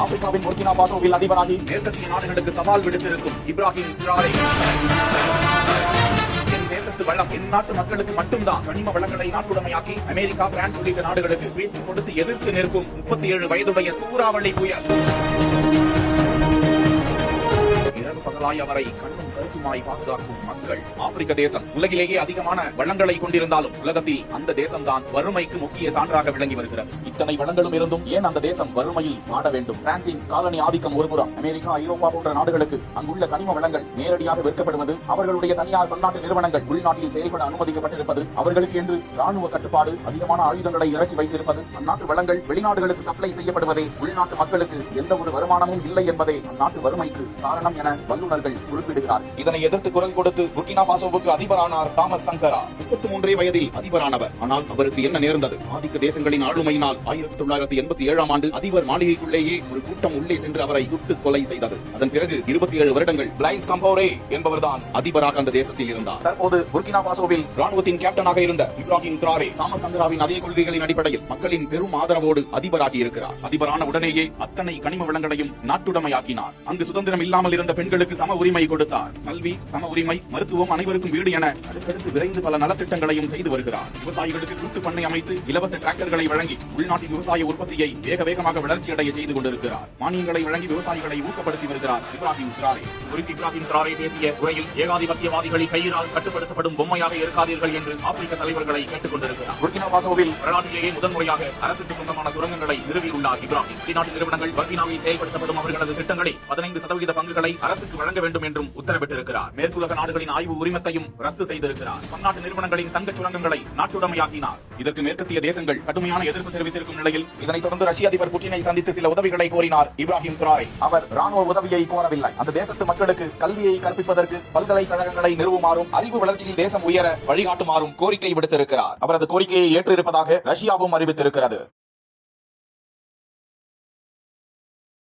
ஆப்பிரிக்காவின் புர்கினா பாசோவில் அதிபராகி மேற்கத்திய நாடுகளுக்கு சவால் விடுத்திருக்கும் இப்ராஹிம் ட்ராரே தேசத்து வளம் என் நாட்டு மக்களுக்கு மட்டும்தான். கனிம வளங்களை நாட்டுடைமையாக்கி அமெரிக்கா பிரான்ஸ் உள்ளிட்ட நாடுகளுக்கு வீசி கொடுத்து எதிர்த்து நிற்கும் முப்பத்தி ஏழு வயதுடைய சூறாவளி புயல். இரவு அவரை கண்ணும் கருத்துமாய் பாதுகாக்கும் மக்கள். ஆப்பிரிக்க தேசம் உலகிலேயே அதிகமான வளங்களை கொண்டிருந்தாலும் உலகத்தில் அந்த தேசம்தான் வறுமைக்கு முக்கிய சான்றாக விளங்கி வருகிறது. இத்தனை வளங்களும் இருந்தும் ஏன் அந்த தேசம் வறுமையில் ஆட வேண்டும்? பிரான்சின் காலனி ஆதிக்கம் ஒருபுறம் அமெரிக்கா ஐரோப்பா போன்ற நாடுகளுக்கு அங்குள்ள கனிம வளங்கள் நேரடியாக விற்கப்படுவது அவர்களுடைய தனியார் பன்னாட்டு நிறுவனங்கள் உள்நாட்டில் செயல்பட அனுமதிக்கப்பட்டிருப்பது அவர்களுக்கு என்று ராணுவ கட்டுப்பாடு அதிகமான ஆயுதங்களை இறக்கி வைத்திருப்பது அந்நாட்டு வளங்கள் வெளிநாடுகளுக்கு சப்ளை செய்யப்படுவதே உள்நாட்டு மக்களுக்கு எந்த ஒரு வருமானமும் இல்லை என்பதே அந்நாட்டு வறுமைக்கு காரணம் என வல்லுநர்கள் குறிப்பிடுகிறார். இதனை எதிர்த்து குரல் கொடுத்து புர்கினா பாசோவுக்கு அதிபரானார் தாமஸ் சங்கரா. முப்பத்தி மூன்றே வயதில் அதிபரானவர். ஆனால் அவருக்கு என்ன நேர்ந்தது? ஆதிக்க தேசங்களின் ஆளுமையினால் ஆயிரத்தி தொள்ளாயிரத்தி எண்பத்தி ஏழாம் ஆண்டு அதிபர் மாளிகைக்குள்ளேயே ஒரு கூட்டம் உள்ளே சென்று அவரை சுட்டு கொலை செய்தது. அதன் பிறகு இருபத்தி ஏழு வருடங்கள் பிளைஸ் கம்போரே என்பவர்தான் அதிபராக அந்த தேசத்தில் இருந்தார். தற்போது புர்கினா பாசோவில் ராணுவத்தின் கேப்டனாக இருந்த இப்ராஹிம் திராரே தாமஸ் சங்கராவின் அதே கொள்கைகளின் அடிப்படையில் மக்களின் பெரும் ஆதரவோடு அதிபராகி இருக்கிறார். அதிபரான உடனேயே அத்தனை கனிம வளங்களையும் நாட்டுடைமையாக்கினார். அங்கு சுதந்திரம் இல்லாமல் இருந்த பெண்களுக்கு சம உரிமை கொடுத்தார். கல்வி சம உரிமை மருத்துவம் அனைவருக்கும் வீடு என அடுத்தடுத்து விரைந்து பல நலத்திட்டங்களையும் செய்து வருகிறார். விவசாயிகளுக்கு கூட்டு பண்ணை அமைத்து இலவச டிராக்டர்களை வழங்கி உள்நாட்டின் விவசாய உற்பத்தியை வேக வேகமாக வளர்ச்சியடைய செய்து கொண்டிருக்கிறார். மானியங்களை வழங்கி விவசாயிகளை ஊக்கப்படுத்தி வருகிறார் இப்ராஹிம் திராரே குறித்து இப்ராஹிம் திராரே பேசிய உரையில் ஏகாதிபத்தியவாதிகளை கையினால் கட்டுப்படுத்தப்படும் பொம்மையாக இருக்காதீர்கள் என்று ஆப்பிரிக்க தலைவர்களை கேட்டுக் கொண்டிருக்கிறார் புர்கினா பாசோவில் வரலாற்றிலேயே முதன்முறையாக அரசுக்கு சொந்தமான சுரங்கங்களை நிறுவியுள்ளார் இப்ராஹிம். வெளிநாட்டு நிறுவனங்கள் பர்கினாவில் செயல்படுத்தப்படும் அவர்களது திட்டங்களில் பதினைந்து சதவீத பங்குகளை அரசுக்கு வழங்க வேண்டும் என்றும் உத்தரவிட்டிருக்கிறார். மேற்குலக நாடுகளின் ஆய்வு உரிமத்தையும் ரத்து செய்திருக்கிறார். பன்னாட்டு நிறுவனங்களின் தங்க சுரங்கங்களை நாட்டுடைமையாக்கினார். இதற்கு மேற்கத்திய தேசங்கள் கடுமையான எதிர்ப்பு தெரிவித்திருக்கும் நிலையில் இதனைத் தொடர்ந்து ரஷ்ய அதிபர் புட்டினை சந்தித்து சில உதவிகளை கோரினார் இப்ராஹிம் துராரி. அவர் ராணுவ உதவியை கோரவில்லை. அந்த தேசத்து மக்களுக்கு கல்வியை கற்பிப்பதற்கு பல்கலைக்கழகங்களை நிறுவுமாறும் அறிவு வளர்ச்சியில் தேசம் உயர வழிகாட்டுமாறும் கோரிக்கை விடுத்திருக்கிறார். அவரது கோரிக்கையை ஏற்றிருப்பதாக ரஷ்யாவும் அறிவித்திருக்கிறது.